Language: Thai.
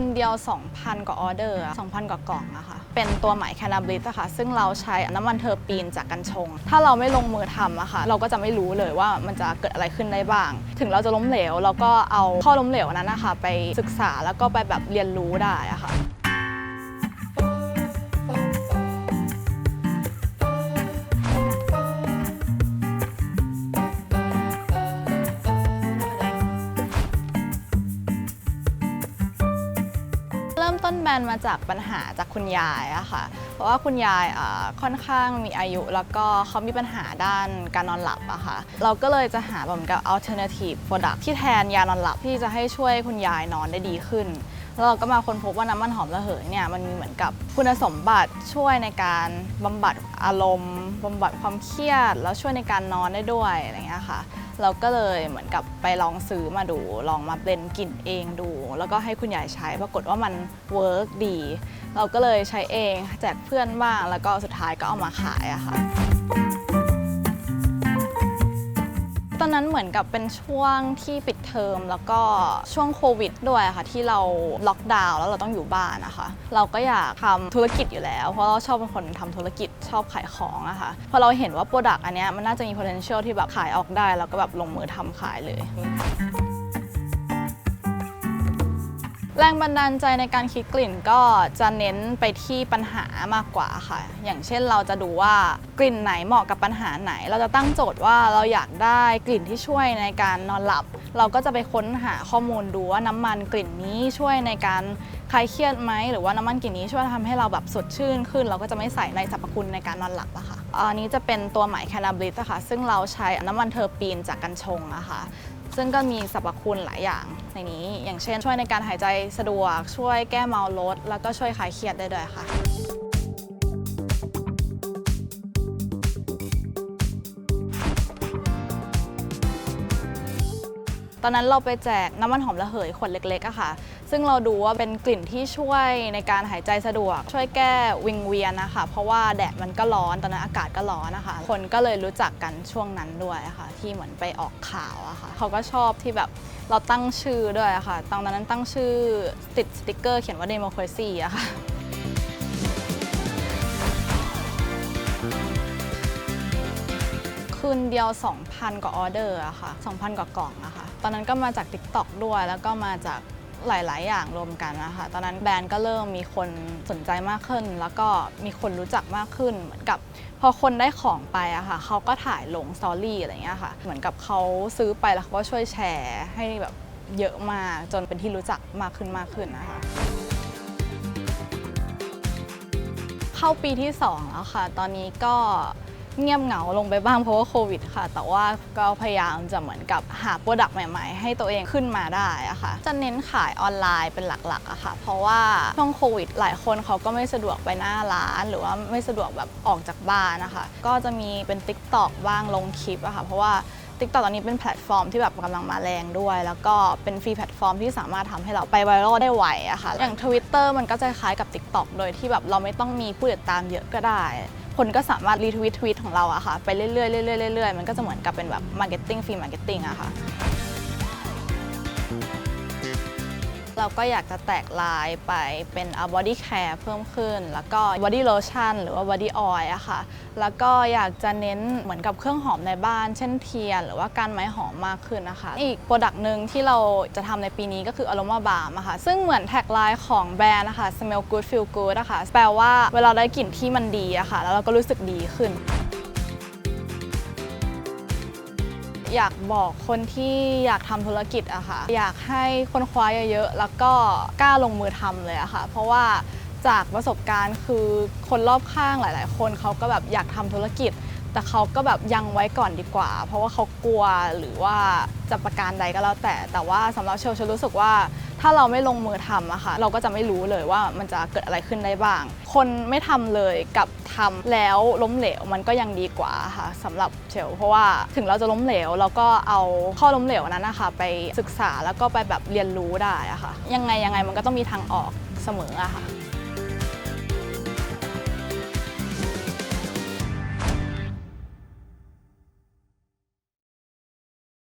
นเดียว 2,000 กว่าออเดอร์อะ2,000 กว่ากล่องอะค่ะเป็นตัวใหม่แคนาบิสอะค่ะ ซึ่งเราใช้น้ำมันเทอร์ปีนจากกัญชง ถ้าเราไม่ลงมือทำอะค่ะ เราก็จะไม่รู้เลยว่ามันจะเกิดอะไรขึ้นได้บ้าง ถึงเราจะล้มเหลว เราก็เอาข้อล้มเหลวนั้นนะคะไปศึกษาแล้วก็ไปแบบเรียนรู้ได้อะค่ะ ต้นแบนมาจากปัญหาจากคุณยายอะค่ะ เพราะว่าคุณยายค่อนข้างมีอายุ แล้วก็เขามีปัญหาด้านการนอนหลับอะค่ะ เราก็เลยจะหาแบบเหมือนกับ alternative product ที่แทนยานอนหลับที่จะให้ช่วยคุณยายนอนได้ดีขึ้น แล้วเราก็มาค้นพบว่าน้ำมันหอมระเหยเนี่ยมันมีเหมือนกับคุณสมบัติช่วยในการบำบัดอารมณ์บำบัดความเครียด แล้วช่วยในการนอนได้ด้วยอะไรเงี้ยค่ะ เราก็เลยเหมือนกับไปลองซื้อมาดู ลองมาเบลนกลิ่นเองดู แล้วก็ให้คุณยายใช้ปรากฏว่ามันเวิร์กดี เราก็เลยใช้เองแจกเพื่อนบ้างแล้วก็สุดท้ายก็เอามาขายอะค่ะ อนนั้นเหมือนกับเป็นช่วงที่ปิดเทอมแล้วก็ช่วงโควิดด้วยค่ะ ที่เราล็อกดาวน์แล้วเราต้องอยู่บ้านนะคะ เราก็อยากทำธุรกิจอยู่แล้ว เพราะเราชอบเป็นคนทำธุรกิจชอบขายของอะค่ะพอเราเห็นว่าโปรดักต์อันเนี้ยมันน่าจะมี potential ที่แบบขายออกได้ แล้วก็แบบลงมือทำขายเลย แรงบันดาลใจในการคิดกลิ่นก็จะเน้นไปที่ปัญหามากกว่าค่ะ อย่างเช่นเราจะดูว่ากลิ่นไหนเหมาะกับปัญหาไหน เราจะตั้งโจทย์ว่าเราอยากได้กลิ่นที่ช่วยในการนอนหลับ เราก็จะไปค้นหาข้อมูลดูว่าน้ำมันกลิ่นนี้ช่วยในการคลายเครียดไหมหรือว่าน้ำมันกลิ่นนี้ช่วยทำให้เราแบบสดชื่นขึ้น เราก็จะไม่ใส่ในสรรพคุณในการนอนหลับอะค่ะอันนี้จะเป็นตัวใหม่แคนาบิสอะค่ะซึ่งเราใช้น้ำมันเทอร์ปีนจากกัญชงอะค่ะ ซึ่งก็มีสรรพคุณหลายอย่างในนี้ อย่างเช่น ช่วยในการหายใจสะดวก ช่วยแก้เมาลด แล้วก็ช่วยคลายเครียดได้ด้วยค่ะ ตอนนั้นเราไปแจกน้ำมันหอมระเหยขวดเล็กๆอะค่ะ ซึ่งเราดูว่าเป็นกลิ่นที่ช่วยในการหายใจสะดวก ช่วยแก้วิงเวียนนะคะเพราะว่าแดดมันก็ร้อนตอนนั้นอากาศก็ร้อนนะคะ คนก็เลยรู้จักกันช่วงนั้นด้วยะค่ะที่เหมือนไปออกข่าวอะค่ะเขาก็ชอบที่แบบเราตั้งชื่อด้วยะค่ะตอนนั้นตั้งชื่อติดสติกเกอร์เขียนว่า democracy อะค่ะคืนเดียว 2,000 กว่าออเดอร์อะค่ะ 2,000 กว่ากล่องอะค่ะ ตอนนั้นก็มาจาก TikTok ด้วย แล้วก็มาจาก หลาย ๆ อย่างรวมกันนะคะตอนนั้นแบรนด์ก็เริ่มมีคนสนใจมากขึ้น แล้วก็มีคนรู้จักมากขึ้น เหมือนกับพอคนได้ของไปอะค่ะเขาก็ถ่ายลงสตอรี่อะไรเงี้ยค่ะ เหมือนกับเขาซื้อไปแล้วเขาก็ช่วยแชร์ให้แบบเยอะมากจนเป็นที่รู้จักมากขึ้นมากขึ้นนะคะเข้าปีที่ 2 แล้วค่ะ ตอนนี้ก็ เงียบเหงาลงไปบ้างเพราะว่าโควิดค่ะ แต่ว่าก็พยายามจะเหมือนกับหาโปรดักต์ใหม่ๆ ให้ตัวเองขึ้นมาได้อะค่ะ จะเน้นขายออนไลน์เป็นหลักๆอะค่ะ เพราะว่าช่วงโควิด หลายคนเขาก็ไม่สะดวกไปหน้าร้าน หรือว่าไม่สะดวกแบบออกจากบ้านนะคะ ก็จะมีเป็น Tik t o อกบ้างลงคลิปอะค่ะ เพราะว่า TikTok ตอนนี้เป็นแพลตฟอร์มที่แบบกำลังมาแรงด้วย แล้วก็เป็นฟรีแพลตฟอร์มที่สามารถทำให้เราไปไวรัลได้ไวอะค่ะ อย่าง Twitter มันก็จะคล้ายกับ TikTok โดยที่แบบเราไม่ต้องมีผู้ติดตามเยอะก็ได้ คนก็สามารถรีทวิตทวีตของเราอะค่ะ ไปเรื่อยๆเรื่อยๆเรื่อยๆมันก็จะเหมือนกับเป็นแบบมาร์เก็ตติ้งฟรีมาร์เก็ตติ้งอะค่ะ เราก็อยากจะแตกลายไปเป็นบอดี้แคร์เพิ่มขึ้น แล้วก็บอดี้โลชั่นหรือว่าบอดี้ออยล์อะค่ะ แล้วก็อยากจะเน้นเหมือนกับเครื่องหอมในบ้าน เช่นเทียน หรือว่าการไม้หอมมากขึ้นนะคะ อีกโปรดักต์หนึ่งที่เราจะทำในปีนี้ก็คือ Aroma Balm อะค่ะ ซึ่งเหมือนแท็กไลน์ของแบรนด์นะคะ Smell Good Feel Good อะค่ะ แปลว่าเวลาได้กลิ่นที่มันดีอะค่ะ แล้วเราก็รู้สึกดีขึ้น อยากบอกคนที่อยากทำธุรกิจอะค่ะ อยากให้คนคว้าเยอะๆ แล้วก็กล้าลงมือทำเลยอะค่ะ เพราะว่าจากประสบการณ์คือคนรอบข้างหลาย ๆ คนเขาก็แบบอยากทำธุรกิจ แต่เขาก็แบบยังไว้ก่อนดีกว่า เพราะว่าเขากลัวหรือว่าจะประการใดก็แล้วแต่ แต่ว่าสำหรับเชลเชลรู้สึกว่า ถ้าเราไม่ลงมือทำอะค่ะ เราก็จะไม่รู้เลยว่ามันจะเกิดอะไรขึ้นได้บ้าง คนไม่ทำเลยกับทำแล้วล้มเหลวมันก็ยังดีกว่าค่ะสำหรับเชลเพราะว่าถึงเราจะล้มเหลวเราก็เอาข้อล้มเหลวนั้นนะคะไปศึกษาแล้วก็ไปแบบเรียนรู้ได้อะค่ะยังไงยังไงมันก็ต้องมีทางออกเสมออะค่ะ